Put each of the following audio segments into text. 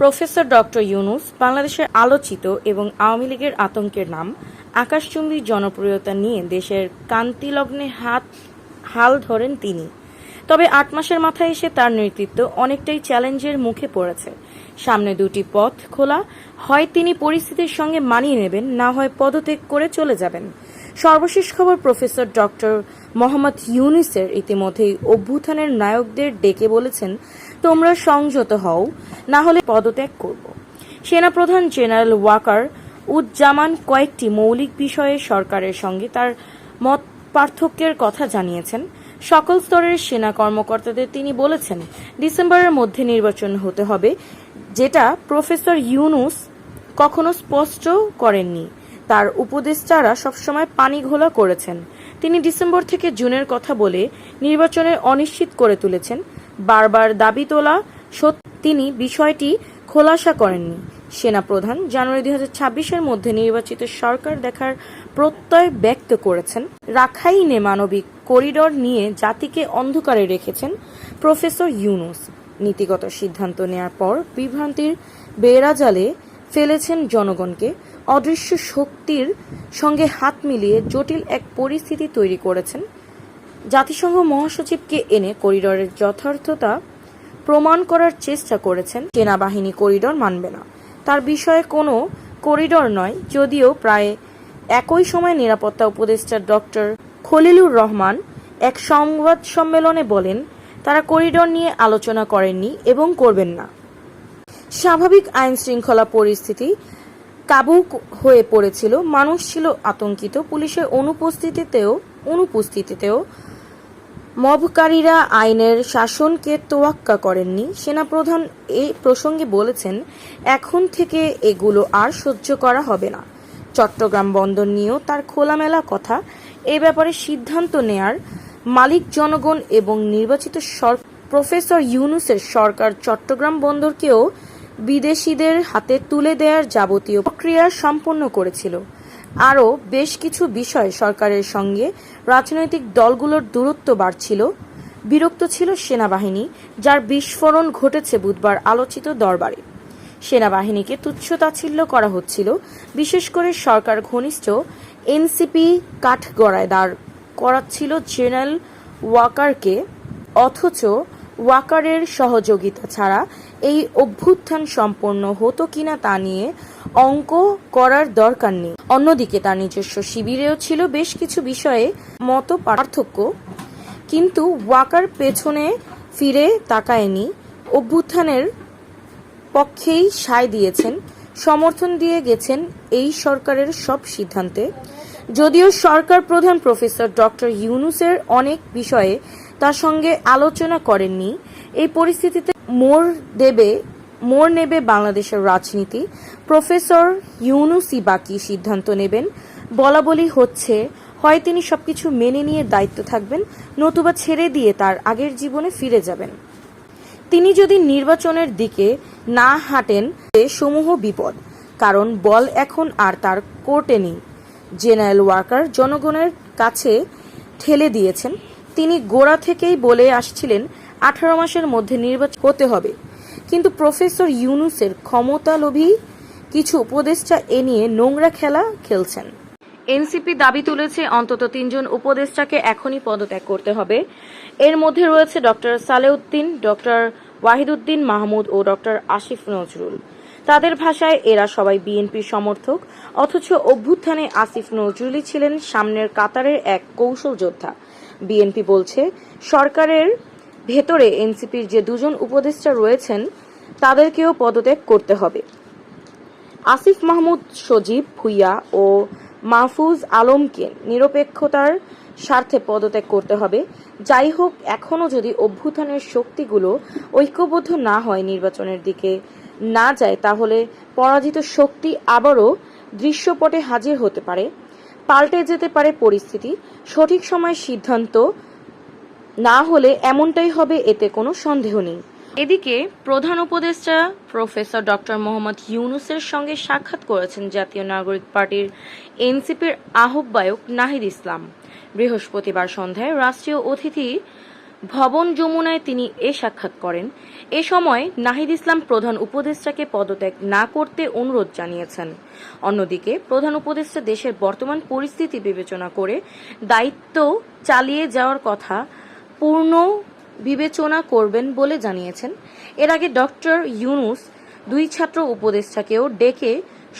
Professor doctor Yunus, বাংলাদেশের আলোচিত এবং আওয়ামী লীগের আতঙ্কের নাম, আকাশচুম্বী জনপ্রিয়তা নিয়ে দেশের কান্তিলগ্নে হাত, হাল ধরেন তিনি। তবে আট মাসের মাথায় এসে তার নেতৃত্ব অনেকটাই চ্যালেঞ্জের মুখে পড়েছে। সামনে দুটি পথ খোলা, হয় তিনি পরিস্থিতির সঙ্গে মানিয়ে নেবেন, না হয় পদত্যাগ করে চলে যাবেন। সর্বশেষ খবর প্রফেসর ডক্টর মোহাম্মদ ইউনিসের ইতিমধ্যেই অভ্যুত্থানের নায়কদের ডেকে বলেছেন তোমরা সংযত হও, না হলে পদত্যাগ করব। সেনাপ্রধান জেনারেল ওয়াকার উজ্জামান কয়েকটি মৌলিক বিষয়ে সরকারের সঙ্গে তার মত পার্থক্যের কথা জানিয়েছেন। সকল স্তরের সেনা কর্মকর্তাদের তিনি বলেছেন, ডিসেম্বরের মধ্যে নির্বাচন হতে হবে, যেটা প্রফেসর ইউনুস কখনো স্পষ্ট করেননি। তার উপদেষ্টারা সবসময় পানি ঘোলা করেছেন। তিনি ডিসেম্বর থেকে জুনের কথা বলে নির্বাচনের অনিশ্চিত করে তুলেছেন। বারবার দাবি তোলা তিনি বিষয়টি খোলাসা করেননি। সেনাপ্রধান জানুয়ারি দুই হাজার ছাব্বিশের মধ্যে নির্বাচিত সরকার দেখার প্রত্যয় ব্যক্ত করেছেন। রাখাইনে মানবিক করিডর নিয়ে জাতিকে অন্ধকারে রেখেছেন প্রফেসর ইউনুস। নীতিগত সিদ্ধান্ত নেয়ার পর বিভ্রান্তির বেড়াজালে ফেলেছেন জনগণকে। অদৃশ্য শক্তির সঙ্গে হাত মিলিয়ে জটিল এক পরিস্থিতি তৈরি করেছেন জাতিসংঘ মহাসচিবকে এনে করিডরের যথার্থতা প্রমাণ করার চেষ্টা করেছেন। সেনাবাহিনী করিডর মানবে না। তার বিষয়ে কোনো করিডর নয়, যদিও প্রায় একই সময় নিরাপত্তা উপদেষ্টা ডক্টর খলিলুর রহমান এক সংবাদ সম্মেলনে বলেন, তারা করিডর নিয়ে আলোচনা করেননি এবং করবেন না। স্বাভাবিক আইন শৃঙ্খলা পরিস্থিতি কাবু হয়ে পড়েছিল। মানুষ ছিল আতঙ্কিত। পুলিশের অনুপস্থিতিতেও অনুপস্থিতিতেও মবকারীরা আইনের শাসনকে তোয়াক্কা করেননি। সেনাপ্রধান এই প্রসঙ্গে বলেছেন, এখন থেকে এগুলো আর সহ্য করা হবে না। চট্টগ্রাম বন্দর নিয়েও তার খোলামেলা কথা। এ ব্যাপারে সিদ্ধান্ত নেয়ার মালিক জনগণ এবং নির্বাচিত সর- প্রফেসর ইউনুসের সরকার চট্টগ্রাম বন্দরকেও বিদেশিদের হাতে তুলে দেওয়ার যাবতীয় প্রক্রিয়া সম্পন্ন করেছিল। আরও বেশ কিছু বিষয় সরকারের সঙ্গে রাজনৈতিক দলগুলোর দূরত্ব বাড়ছিল। বিরক্ত ছিল সেনাবাহিনী, যার বিস্ফোরণ ঘটেছে বুধবার আলোচিত দরবারে। সেনাবাহিনীকে তুচ্ছতাচ্ছিল্য করা হচ্ছিল, বিশেষ করে সরকার ঘনিষ্ঠ এনসিপি কাঠগড়ায় দাঁড় করাচ্ছিল জেনারেল ওয়াকারকে, অথচ ওয়াকারের সহযোগিতা ছাড়া এই অভ্যুত্থান সম্পন্ন হতো কিনা তা নিয়ে অঙ্ক করার দরকার নেই। অন্যদিকে তার নিজস্ব শিবিরেও ছিল বেশ কিছু বিষয়ে মত পার্থক্য। কিন্তু ওয়াকার পেছনে ফিরে তাকায়নি। অভ্যুত্থানের পক্ষেই সায় দিয়েছেন, সমর্থন দিয়ে গেছেন এই সরকারের সব সিদ্ধান্তে। যদিও সরকার প্রধান প্রফেসর ডক্টর ইউনুসের অনেক বিষয়ে তার সঙ্গে আলোচনা করেননি, এই পরিস্থিতিতে মোড় দেবে মোড় নেবে বাংলাদেশের রাজনীতি। প্রফেসর ইউনুসই বাকি সিদ্ধান্ত নেবেন। বলা বলি হচ্ছে, হয় তিনি সবকিছু মেনে নিয়ে দায়িত্ব থাকবেন, নতুবা ছেড়ে দিয়ে তার আগের জীবনে ফিরে যাবেন। তিনি যদি নির্বাচনের দিকে না হাঁটেন সমূহ বিপদ, কারণ বল এখন আর তার কোর্টে নেই। জেনারেল ওয়ার্কার জনগণের কাছে ঠেলে দিয়েছেন। তিনি গোড়া থেকেই বলে আসছিলেন আঠারো মাসের মধ্যে নির্বাচন হতে হবে। কিন্তু প্রফেসর ইউনুসের ক্ষমতালোভী কিছু উপদেষ্টা এ নিয়ে নোংরা খেলা খেলছেন। এনসিপি দাবি তুলেছে অন্তত তিনজন উপদেষ্টাকে এখনই পদত্যাগ করতে হবে। এর মধ্যে রয়েছে ডক্টর সালেউদ্দিন, ডক্টর ওয়াহিদুদ্দিন মাহমুদ ও ডক্টর আসিফ নজরুল। তাদের ভাষায় এরা সবাই বিএনপির সমর্থক, অথচ অভ্যুত্থানে আসিফ নজরুলই ছিলেন সামনের কাতারের এক কৌশল যোদ্ধা। বিএনপি বলছে, সরকারের ভেতরে এনসিপির যে দুজন উপদেষ্টা রয়েছেন, তাদেরকেও পদত্যাগ করতে হবে। আসিফ মাহমুদ সজীব ভুইয়া ও মাহফুজ আলমকে নিরপেক্ষতার স্বার্থে পদত্যাগ করতে হবে। যাই হোক এখনও যদি অভ্যুত্থানের শক্তিগুলো ঐক্যবদ্ধ না হয় নির্বাচনের দিকে না যায়, তাহলে পরাজিত শক্তি আবারও দৃশ্যপটে হাজির হতে পারে। পাল্টে যেতে পারে পরিস্থিতি। সঠিক সময় সিদ্ধান্ত না হলে এমনটাই হবে, এতে কোনো সন্দেহ নেই। এদিকে প্রধান উপদেষ্টা প্রফেসর ডক্টর মোহাম্মদ ইউনুসের সঙ্গে সাক্ষাৎ করেছেন জাতীয় নাগরিক পার্টির এনসিপির আহ্বায়ক নাহিদ ইসলাম। বৃহস্পতিবার সন্ধ্যায় রাষ্ট্রীয় অতিথি ভবন যমুনায় তিনি এ সাক্ষাৎ করেন। এ সময় নাহিদ ইসলাম প্রধান উপদেষ্টাকে পদত্যাগ না করতে অনুরোধ জানিয়েছেন। অন্যদিকে প্রধান উপদেষ্টা দেশের বর্তমান পরিস্থিতি বিবেচনা করে দায়িত্ব চালিয়ে যাওয়ার কথা পূর্ণ বিবেচনা করবেন বলে জানিয়েছেন। এর আগে ডক্টর ইউনুস দুই ছাত্র উপদেষ্টাকেও ডেকে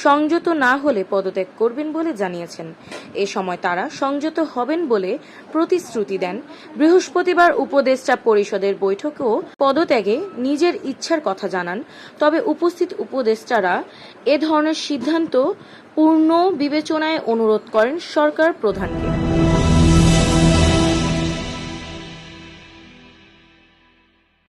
সংযত না হলে পদত্যাগ করবেন বলে জানিয়েছেন। এ সময় তারা সংযত হবেন বলে প্রতিশ্রুতি দেন। বৃহস্পতিবার উপদেষ্টা পরিষদের বৈঠকেও পদত্যাগে নিজের ইচ্ছার কথা জানান। তবে উপস্থিত উপদেষ্টারা এ ধরনের সিদ্ধান্ত পূর্ণ বিবেচনায় অনুরোধ করেন সরকার প্রধানকে।